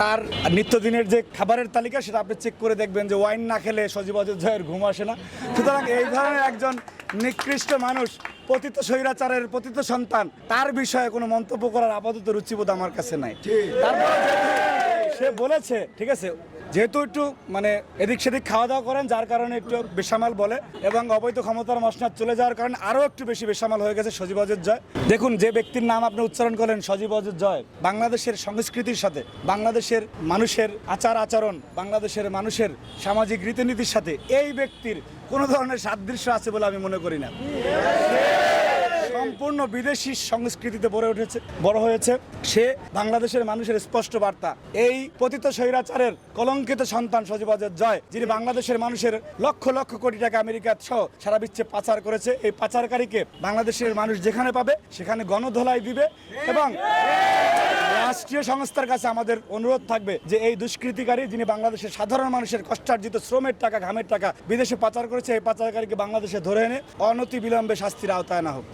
তার নিত্যদিনের যে খাবারের তালিকা সেটা আপনি চেক করে দেখবেন যে ওয়াইন না খেলে সজীব অযোধ্যায়ের ঘুম আসে না। সুতরাং এই ধরনের একজন নিকৃষ্ট মানুষ পতিত স্বৈরাচারের পতিত সন্তান তার বিষয়ে কোনো মন্তব্য করার আপাতত রুচিবোধ আমার কাছে নাই। তারপরে সে বলেছে ঠিক আছে যেহেতু একটু মানে এদিক সেদিক খাওয়া দাওয়া করেন, যার কারণে একটু বেসামাল বলে, এবং অবৈধ ক্ষমতার মসনাদ চলে যাওয়ার কারণে আরও একটু বেশি বেসামাল হয়ে গেছে সজীব অজিত জয়। দেখুন, যে ব্যক্তির নাম আপনি উচ্চারণ করেন সজীব অজিত জয়, বাংলাদেশের সংস্কৃতির সাথে, বাংলাদেশের মানুষের আচার আচরণ, বাংলাদেশের মানুষের সামাজিক রীতিনীতির সাথে, এই ব্যক্তির কোনো ধরনের সাদৃশ্য আছে বলে আমি মনে করি না। সম্পূর্ণ বিদেশি সংস্কৃতিতে বড় উঠেছে, বড় হয়েছে। সে বাংলাদেশের মানুষের স্পষ্ট বার্তা। এই পতিত স্বৈরাচারের কলঙ্কিত সন্তান সজীবাজের জয়, যিনি বাংলাদেশের মানুষের লক্ষ লক্ষ কোটি টাকা আমেরিকা সহ সারা বিশ্বে পাচার করেছে, এই পাচারকারীকে বাংলাদেশের মানুষ যেখানে পাবে, সেখানে গণধোলাই দিবে এবং রাষ্ট্রীয় সংস্থার কাছে আমাদের অনুরোধ থাকবে যে এই দুষ্কৃতিকারী যিনি বাংলাদেশের সাধারণ মানুষের কষ্টার্জিত শ্রমের টাকা, ঘামের টাকা বিদেশে পাচার করেছে, এই পাচারকারীকে বাংলাদেশে ধরে এনে অনতি বিলম্বে শাস্তির আওতায় না হোক।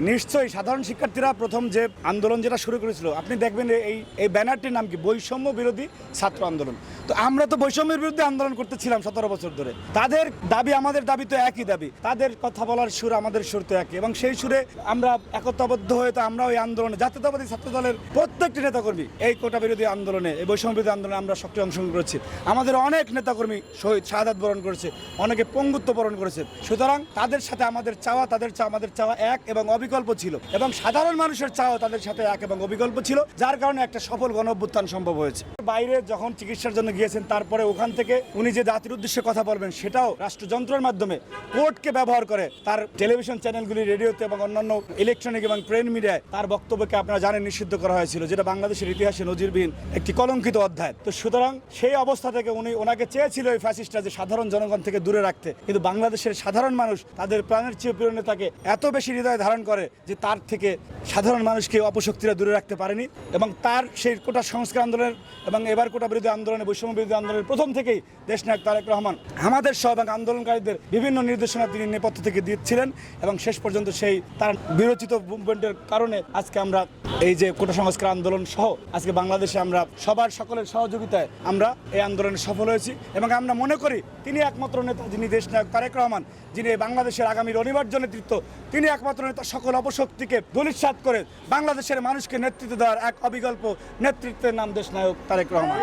নিশ্চয়ই সাধারণ শিক্ষার্থীরা প্রথম যে আন্দোলন যেটা শুরু করেছিল, আপনি দেখবেন এই এই ব্যানারটির নাম কি? বৈষম্য বিরোধী ছাত্র আন্দোলন। তো আমরা তো বৈষম্যের বিরুদ্ধে আন্দোলন করতেছিলাম সতেরো বছর ধরে। তাদের দাবি, আমাদের দাবি তো একই দাবি। তাদের কথা বলার সুর, আমাদের সুর তো একই। এবং সেই সুরে আমরা একতাবদ্ধ হয়ে তো আমরা ওই আন্দোলনে জাতীয়তাবাদী ছাত্র দলের প্রত্যেকটি নেতাকর্মী এই কোটা বিরোধী আন্দোলনে, এই বৈষম্য বিরোধী আন্দোলনে আমরা সক্রিয় অংশগ্রহণ করেছি। আমাদের অনেক নেতাকর্মী শহীদ শাহাদাত বরণ করেছে, অনেকে পঙ্গুত্ব বরণ করেছে। সুতরাং তাদের সাথে আমাদের চাওয়া, তাদের চাওয়া, আমাদের চাওয়া এক এবং অবিকল্প ছিল এবং সাধারণ মানুষের চাওয়া তাদের সাথে এক এবং অবিকল্প ছিল, যার কারণে একটা সফল গণ অভ্যুত্থান সম্ভব হয়েছে। বাইরে যখন চিকিৎসার জন্য গিয়েছেন, তারপরে ওখান থেকে উনি যে জাতির উদ্দেশ্যে কথা বলবেন, সেটাও রাষ্ট্রযন্ত্রের মাধ্যমে। কোর্টকে ব্যবহার করে তার টেলিভিশন চ্যানেলগুলি, রেডিওতে এবং অন্যান্য ইলেকট্রনিক এবং প্রিন্ট মিডিয়ায় তার বক্তব্যকে আপনারা জানেন, নিষিদ্ধ করা হয়েছিল, যেটা বাংলাদেশের ইতিহাসে নজিরবিহীন একটি কলঙ্কিত অধ্যায়। তো সুতরাং সেই অবস্থা থেকে উনি ওনাকে চেয়েছিল এই ফ্যাসিস্টরা যে সাধারণ জনগণ থেকে দূরে রাখতে, কিন্তু বাংলাদেশের সাধারণ মানুষ তাদের প্রাণের চেয়ে প্রিয় নেতাকে এত বেশি হৃদয় ধারণ করে যে তার থেকে সাধারণ মানুষকে অপশক্তিরা দূরে রাখতে পারেনি এবং তার সেই কোটা সংস্কার আন্দোলনের এবং এবার কোটা বিরোধী আন্দোলনে, বৈষম্য বিরোধী আন্দোলনের প্রথম থেকেই দেশনায়ক তারেক রহমান আমাদের সহ এবং আন্দোলনকারীদের বিভিন্ন নির্দেশনা তিনি নেপথ্য থেকে দিচ্ছিলেন এবং শেষ পর্যন্ত সেই তার বিরচিত মুভমেন্টের কারণে আজকে আমরা এই যে কোটা সংস্কার আন্দোলন সহ আজকে বাংলাদেশে আমরা সবার সকলের সহযোগিতায় আমরা এই আন্দোলনে সফল হয়েছি এবং আমরা মনে করি তিনি একমাত্র নেতা যিনি দেশনায়ক তারেক রহমান, যিনি বাংলাদেশের আগামীর অনিবার্য নেতৃত্ব, তিনি একমাত্র নেতা সকল অপশক্তিকে দলিৎসাত করে বাংলাদেশের মানুষকে নেতৃত্ব দেওয়ার এক অবিকল্প নেতৃত্বের নাম দেশ নায়ক তারেক রহমান।